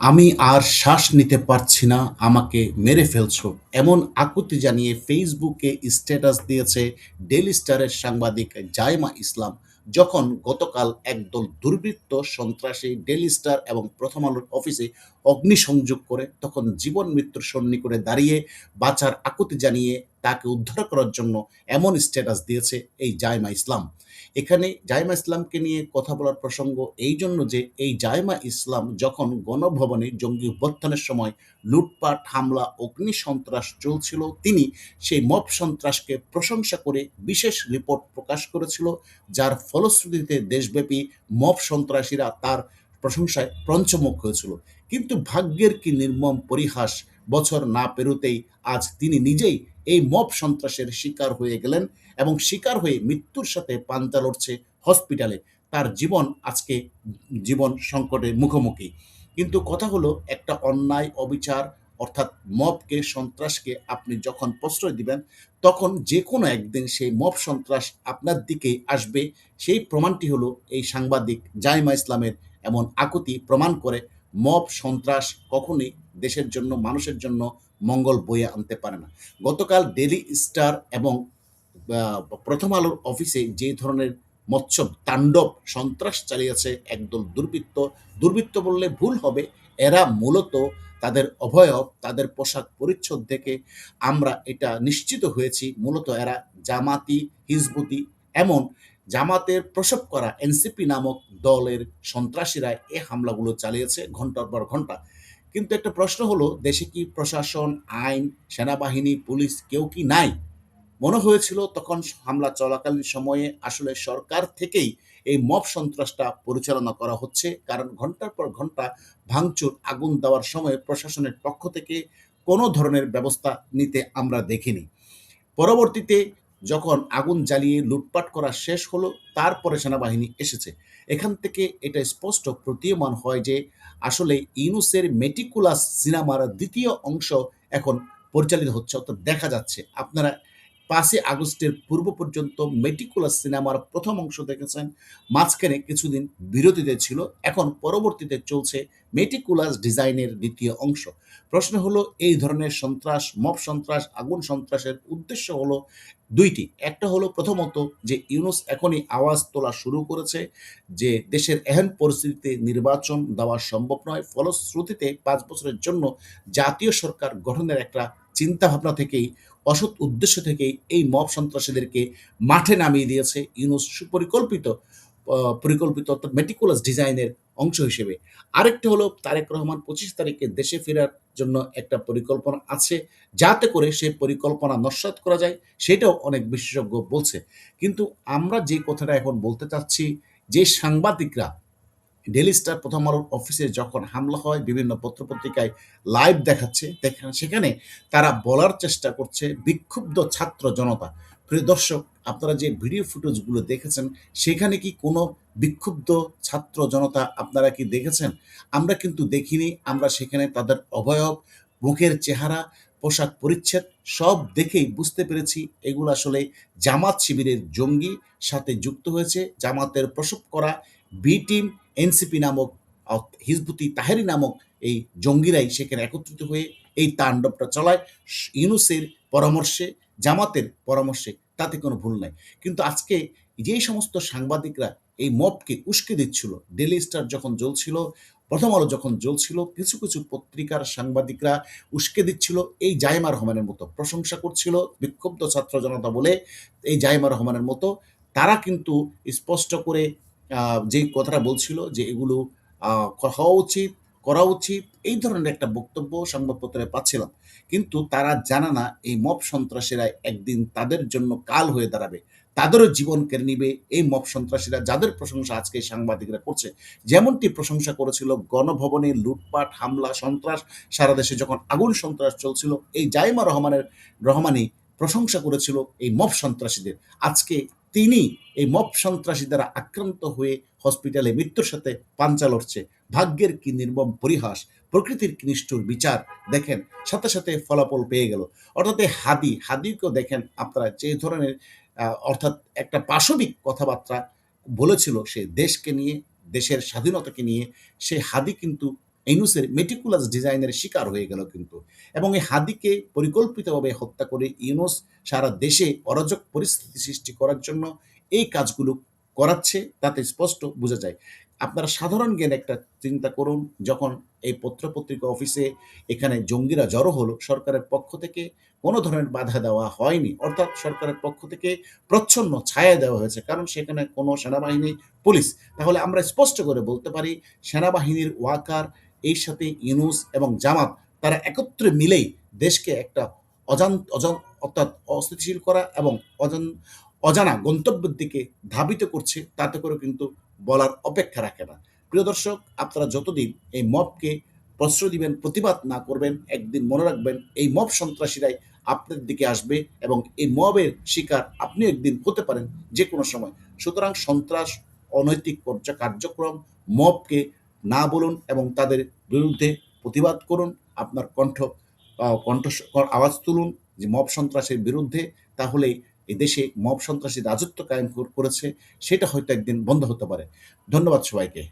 আমি আর শ্বাস নিতে পারছি না, আমাকে মেরে ফেলছো। এমন আকুতি জানিয়ে ফেসবুকে স্ট্যাটাস দিয়েছে ডেলি স্টারের সাংবাদিক জায়মা ইসলাম, যখন গতকাল একদল দুর্বৃত্ত সন্ত্রাসী ডেলি স্টার এবং প্রথম আলোর অফিসে অগ্নিসংযোগ করে, তখন জীবন মৃত্যুর সন্নিকটে দাঁড়িয়ে বাঁচার আকুতি জানিয়ে তাকে উদ্ধার করার জন্য এমন স্ট্যাটাস দিয়েছে এই জায়মা ইসলাম। এখানে জাইমা ইসলামকে নিয়ে কথা বলার প্রসঙ্গ এই জন্য যে এই জায়মা ইসলাম যখন গণভবনে জঙ্গি অভ্যর্থনের সময় লুটপাট, হামলা, অগ্নি সন্ত্রাস চলছিল, তিনি সেই মব সন্ত্রাসকে প্রশংসা করে বিশেষ রিপোর্ট প্রকাশ করেছিল, যার ফলশ্রুতিতে দেশব্যাপী মব সন্ত্রাসীরা তার প্রশংসায় পঞ্চমুখ হয়েছিল। কিন্তু ভাগ্যের কি নির্মম পরিহাস বছর না পেরোতেই আজ তিনি নিজেই এই মব সন্ত্রাসের শিকার হয়ে গেলেন এবং শিকার হয়ে মৃত্যুর সাথে পাঞ্জা লড়ছে হসপিটালে। তার জীবন আজকে জীবন সংকটের মুখোমুখি। কিন্তু কথা হলো, একটা অন্যায় অবিচার অর্থাৎ মবকে, সন্ত্রাসকে আপনি যখন প্রশ্রয় দিবেন, তখন যে কোনো একদিন সেই মব সন্ত্রাস আপনার দিকেই আসবে। সেই প্রমাণটি হলো এই সাংবাদিক জাইমা ইসলামের এমন আকুতি প্রমাণ করে মব সন্ত্রাস কখনোই দেশের জন্য, মানুষের জন্য মঙ্গল বয়ে আনতে পারে না। গতকাল ডেলি স্টার এবং প্রথম আলোর অফিসে যে ধরনের মৎস্য তাণ্ডব, সন্ত্রাস চালিয়েছে একদল দুর্বৃত্ত দুর্বৃত্ত বললে ভুল হবে, এরা মূলত তাদের অভয়ব তাদের পোশাক পরিচ্ছদ দেখে আমরা এটা নিশ্চিত হয়েছি, মূলত এরা জামাতি, হিজবুতি, এমন জামাতের প্রসব করা এনসিপি নামক দলের সন্ত্রাসীরা এ হামলাগুলো চালিয়েছে ঘণ্টার পর ঘণ্টা। কিন্তু একটা প্রশ্ন হলো, দেশে কি প্রশাসন, আইন, সেনাবাহিনী, পুলিশ কেউ কি নাই? মনে হয়েছিল তখন হামলা চলাকালীন সময়ে আসলে সরকার থেকেই এই মব সন্ত্রাসটা পরিচালনা করা হচ্ছে, কারণ ঘণ্টার পর ঘণ্টা ভাঙচুর, আগুন দেওয়ার সময় প্রশাসনের পক্ষ থেকে কোনো ধরনের ব্যবস্থা নিতে আমরা দেখিনি। পরবর্তীতে যখন আগুন জ্বালিয়ে লুটপাট করা শেষ হলো, তারপরে সেনাবাহিনী এসেছে। এখান থেকে এটা স্পষ্ট প্রতীয়মান হয় যে, আসলে ইউনুসের মেটিকুলাস সিনেমার দ্বিতীয় অংশ এখন পরিচালিত হচ্ছে, অর্থাৎ দেখা যাচ্ছে। আপনারা পাঁচই আগস্টের পূর্ব পর্যন্ত মেটিকুলাস সিনেমার প্রথম অংশ দেখেছেন। মাঝখানে কিছুদিন বিরতিতে ছিল, এখন পরবর্তীতে চলছে মেটিকুলাস ডিজাইনের দ্বিতীয় অংশ। প্রশ্ন হলো, এই ধরনের সন্ত্রাস, মব সন্ত্রাস, আগুন সন্ত্রাসের উদ্দেশ্য হলো দুইটি। একটা হলো প্রথমত যে ইউনুস এখনই আওয়াজ তোলা শুরু করেছে যে দেশের এহেন পরিস্থিতিতে নির্বাচন দেওয়া সম্ভব নয়। ফলশ্রুতিতে পাঁচ বছরের জন্য জাতীয় সরকার গঠনের একটা চিন্তা ভাবনা থেকেই অসৎ উদ্দেশ্য থেকেই এই মব সন্ত্রাসীদেরকে মাঠে নামিয়ে দিয়েছে ইউনুস সুপরিকল্পিত পরিকল্পিত অর্থাৎ মেটিকুলাস ডিজাইনের অংশ হিসেবে। আরেকটা হলো তারেক রহমান পঁচিশ তারিখে দেশে ফেরার জন্য একটা পরিকল্পনা আছে, যাতে করে সেই পরিকল্পনা নস্যাৎ করা যায়, সেটাও অনেক বিশেষজ্ঞ বলছে। কিন্তু আমরা যে কথাটা এখন বলতে চাচ্ছি, যে সাংবাদিকরা ডেলি স্টার প্রথম আলোর অফিসে যখন হামলা হয়, বিভিন্ন পত্রপত্রিকায় লাইভ দেখাচ্ছে সেখানে তারা বলার চেষ্টা করছে বিক্ষুব্ধ ছাত্র জনতা। প্রিয় দর্শক, আপনারা যে ভিডিও ফুটেজগুলো দেখেছেন, সেখানে কি কোনো বিক্ষুব্ধ ছাত্র জনতা আপনারা কি দেখেছেন? আমরা কিন্তু দেখিনি, আমরা সেখানে তাদের অবয়ব, মুখের চেহারা, পোশাক পরিচ্ছেদ সব দেখেই বুঝতে পেরেছি। এগুলো আসলে জামাত শিবিরের জঙ্গি সাথে যুক্ত হয়েছে। জামাতের প্রসব করা বি টিম এনসিপি নামক হিজবুতি তাহেরি নামক এই জঙ্গিরাই সেখানে একত্রিত হয়ে এই তাণ্ডবটা চালায়। ইউনুসের পরামর্শে, জামাতের পরামর্শে, তাতে কোনো ভুল নাই। কিন্তু আজকে যেই সমস্ত সাংবাদিকরা এই মপকে উস্কে দিচ্ছিল ডেলি স্টার যখন জ্বলছিল, প্রথম আলো যখন জ্বলছিল, কিছু কিছু পত্রিকার সাংবাদিকরা উস্কে দিচ্ছিল এই জাইমা রহমানের মতো, প্রশংসা করছিল বিক্ষুব্ধ ছাত্র জনতা বলে এই জাইমা রহমানের মতো। তারা কিন্তু স্পষ্ট করে যে কথাটা বলছিল যে এগুলো হওয়া উচিত, করা উচিত, এই ধরনের একটা বক্তব্য সংবাদপত্রে পাচ্ছিলাম। কিন্তু তারা জানে না এই মব সন্ত্রাসীরা একদিন তাদের জন্য কাল হয়ে দাঁড়াবে। তাদেরও জীবন কেড়ে নিবে এই মব সন্ত্রাসীরা, যাদের প্রশংসা আজকে সাংবাদিকরা করছে। যেমনটি প্রশংসা করেছিল গণভবনে লুটপাট, হামলা, সন্ত্রাস, সারা দেশে যখন আগুন সন্ত্রাস চলছিল, এই জাইমা রহমানের রহমানই প্রশংসা করেছিল এই মব সন্ত্রাসীদের। আজকে তিনি এই মপ সন্ত্রাসী দ্বারা আক্রান্ত হয়ে হসপিটালে মৃত্যুর সাথে পাঞ্চা লড়ছে। ভাগ্যের কি নির্মম পরিহাস, প্রকৃতির কি নিষ্ঠুর বিচার, দেখেন, সাথে সাথে ফলাফল পেয়ে গেল। অর্থাৎ এই হাদি, হাদিকেও দেখেন, আপনারা যে ধরনের অর্থাৎ একটা পাশবিক কথাবার্তা বলেছিল সে দেশকে নিয়ে, দেশের স্বাধীনতাকে নিয়ে, সে হাদি কিন্তু ইউনূসের মেটিকুলাস ডিজাইনের শিকার হয়ে গেল কিন্তু এবং এই হাদিকে পরিকল্পিতভাবে হত্যা করে ইউনূস সারা দেশে অরাজক পরিস্থিতি সৃষ্টি করার জন্য এই কাজগুলো করাচ্ছে তাতে স্পষ্ট বোঝা যায় আপনারা সাধারণ জ্ঞান একটা চিন্তা করুন যখন এই পত্রপত্রিকা অফিসে এখানে জঙ্গিরা জড়ো হলো সরকারের পক্ষ থেকে কোনো ধরনের বাধা দেওয়া হয়নি অর্থাৎ সরকারের পক্ষ থেকে প্রচ্ছন্ন ছায়া দেওয়া হয়েছে কারণ সেখানে কোনো সেনাবাহিনী পুলিশ তাহলে আমরা স্পষ্ট করে বলতে পারি সেনাবাহিনীর ওয়াকার এর সাথে ইউনুস এবং জামাত তারা একত্রে মিলেই দেশকে একটা অজান অজান, অর্থাৎ অস্থিতিশীল করা এবং অজান, অজানা গন্তব্যের দিকে ধাবিত করছে, তাতে করে কিন্তু বলার অপেক্ষা রাখে না। প্রিয় দর্শক, আপনারা যতদিন এই মবকে প্রশ্রয় দিবেন, প্রতিবাদ না করবেন, একদিন মনে রাখবেন এই মব সন্ত্রাসীরাই আপনার দিকে আসবে এবং এই মবের শিকার আপনি একদিন হতে পারেন যে কোনো সময়। সুতরাং সন্ত্রাস, অনৈতিক কার্যক্রম মবকে না বলুন এবং তাদের বিরুদ্ধে প্রতিবাদ করুন, আপনার কণ্ঠ কণ্ঠ, আওয়াজ তুলুন যে মব সন্ত্রাসের বিরুদ্ধে, তাহলে এই দেশে মব সন্ত্রাসী রাজত্ব কায়েম করেছে, সেটা হয়তো একদিন বন্ধ হতে পারে। ধন্যবাদ সবাইকে।